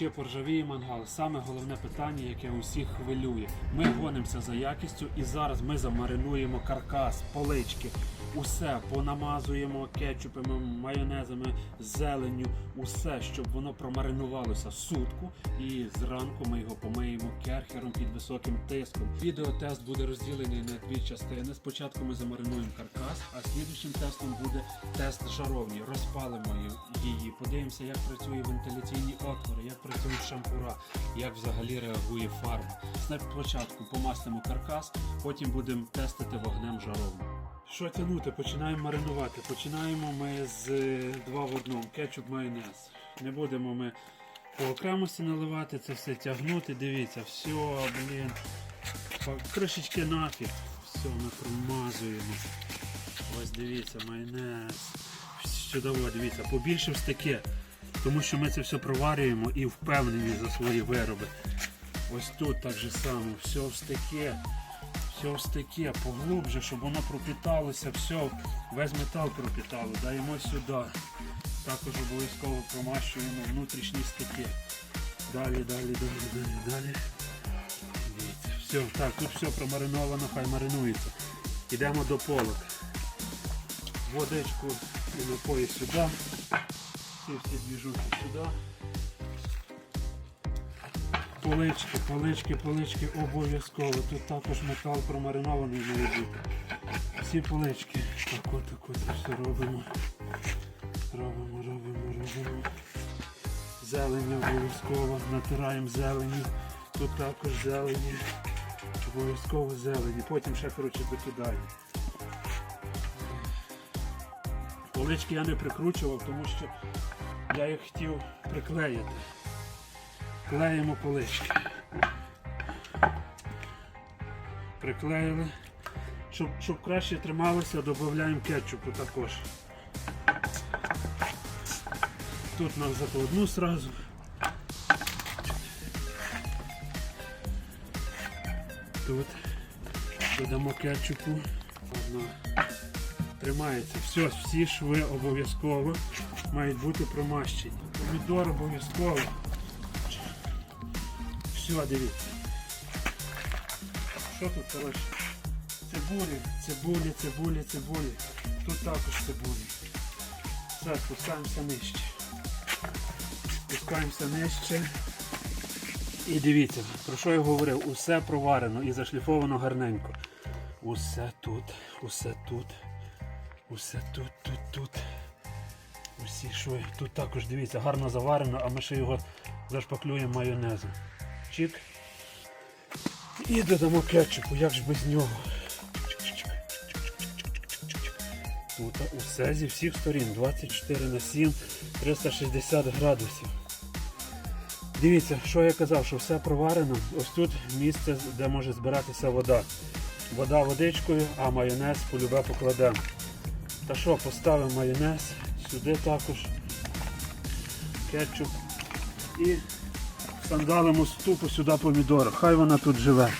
Чи поржавіє мангал? Саме головне питання, яке усіх хвилює. Ми гонимося за якістю і зараз ми замаринуємо каркас, полички, усе понамазуємо кетчупами, майонезами, зеленню, усе, щоб воно промаринувалося сутку. І зранку ми його помиємо керхером під високим тиском. Відеотест буде розділений на дві частини. Спочатку ми замаринуємо каркас, а слідуючим тестом буде тест жаровні. Розпалимо її, подивимося, як працює вентиляційні отвори, як працюють шампура, як взагалі реагує фарба. Спочатку помастимо каркас, потім будемо тестити вогнем жаровню. Що тягнути? Починаємо маринувати. Починаємо ми з е, два в одному. Кетчуп, майонез. Не будемо ми по окремості наливати це все тягнути. Дивіться, все, блін. Кришечки нафіг. Все, ми промазуємо. Ось дивіться, майонез. Чудово, дивіться, побільше стеки. Тому що ми це все проварюємо і впевнені за свої вироби. Ось тут так же само, все в стеке. Все в стеке, поглубже, щоб воно пропіталося, все, весь метал пропітало. Даємо сюди. Також обов'язково промащуємо внутрішні стеки. Далі, далі, далі, далі, далі. Дивіться, все, так, тут все промариновано, хай маринується. Йдемо до полок. Водичку і напої сюди. Ці всі двіжухи сюди. Полички, полички, полички обов'язково. Тут також метал промаринований має бути. Всі полички. Так от, так от все робимо. Робимо, робимо, робимо. Зелені обов'язково. Натираємо зелені. Тут також зелені. Обов'язково зелені. Потім ще коротше докидаємо. Полички я не прикручував, тому що я їх хотів приклеїти. Клеїмо полички. Приклеїли. Щоб, щоб краще трималося, додаємо кетчупу також. Тут нам закладну сразу. Тут додамо кетчупу. Одна. Тримається. Все, всі шви обов'язково мають бути промащені. Помідор обов'язково. Все, дивіться. Що тут, коротше? Цибулі, цибулі, цибулі, цибулі. Тут також цибулі. Все, спускаємося нижче. Спускаємося нижче. І дивіться, про що я говорив, усе проварено і зашліфовано гарненько. Усе тут, усе тут, усе тут, тут, тут. Усі шви. Тут також дивіться, гарно заварено, а ми ще його зашпаклюємо майонезом. Чик. І додамо кетчупу, як ж без нього. Тут усе зі всіх сторін. 24 на 7, 360 градусів. Дивіться, що я казав, що все проварено. Ось тут місце, де може збиратися вода. Вода водичкою, а майонез полюбе покладемо. Та що, поставимо майонез, сюди також кетчуп і сандалимо ступу сюди помідор. Хай вона тут живе.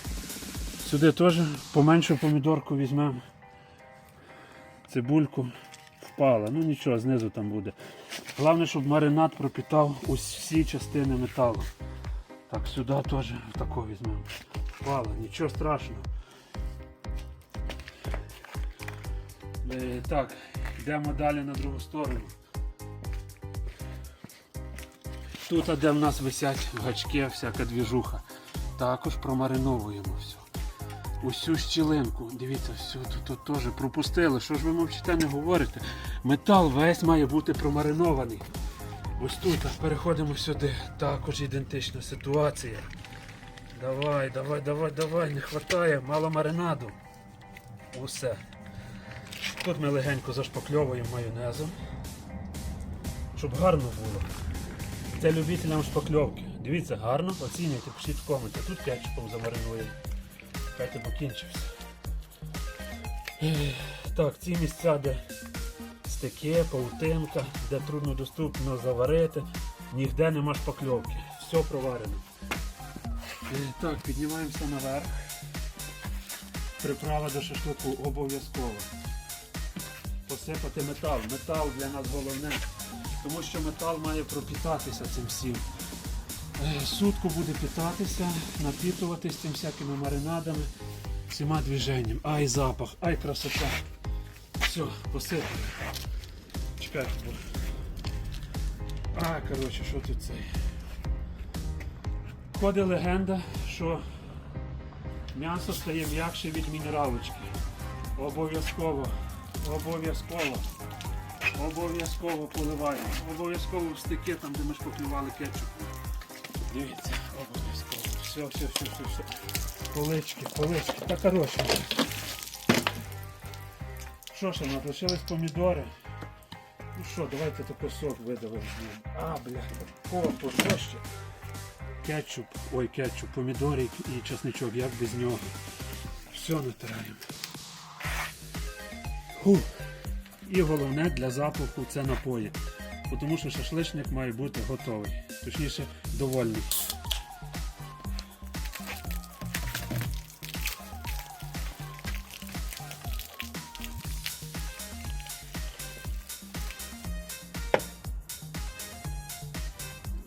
Сюди теж поменшу помідорку візьмемо. Цибульку впала. Ну нічого, знизу там буде. Головне, щоб маринад пропітав усі частини металу. Так, сюди теж тако візьмемо. Впала, нічого страшного. Так, йдемо далі на другу сторону. Тут, де в нас висять гачки, всяка двіжуха. Також промариновуємо все. Усю щілинку. Дивіться, все тут, тут теж пропустили. Що ж ви мовчите, не говорите? Метал весь має бути промаринований. Ось тут переходимо сюди. Також ідентична ситуація. Давай, давай, давай, давай, не вистачає, мало маринаду. Усе. Тут ми легенько зашпакльовуємо майонезом, щоб гарно було. Це любителям шпакльовки. Дивіться, гарно, оцінюйте, пишіть в коменти. Тут кетчупом замаринуємо. Хайте покінчився. Так, ці місця, де стеки, паутинка, де трудно доступно заварити, ніде нема шпакльовки. Все проварено. Е, Так, піднімаємося наверх. Приправа до шашлику обов'язково. Посипати метал. Метал для нас головне. Тому що метал має пропітатися цим всім. Е, Сутку буде питатися, напітуватись тим всякими маринадами, всіма движенням. Ай запах, ай красота. Все, посипали. Чекайте, бо. А, коротше, що тут цей? Ходить легенда, що м'ясо стає м'якше від мінералочки. Обов'язково, обов'язково, обов'язково поливаємо. Обов'язково в стики, там, де ми ж поклювали кетчупом. Дивіться, обов'язково. Все, все, все, все, все. Полички, полички. Та коротше. Що нам лишились помідори. Ну що, давайте тако сок видавимо. А, бля, о, що ще? Кетчуп, ой, кетчуп, помідори і чесничок, як без нього. Все натираємо. Фу. І головне для запаху це напої. Тому що шашличник має бути готовий. Точніше, довольний.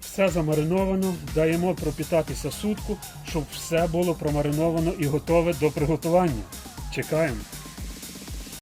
Все замариновано, даємо пропітатися сутку, щоб все було промариновано і готове до приготування. Чекаємо.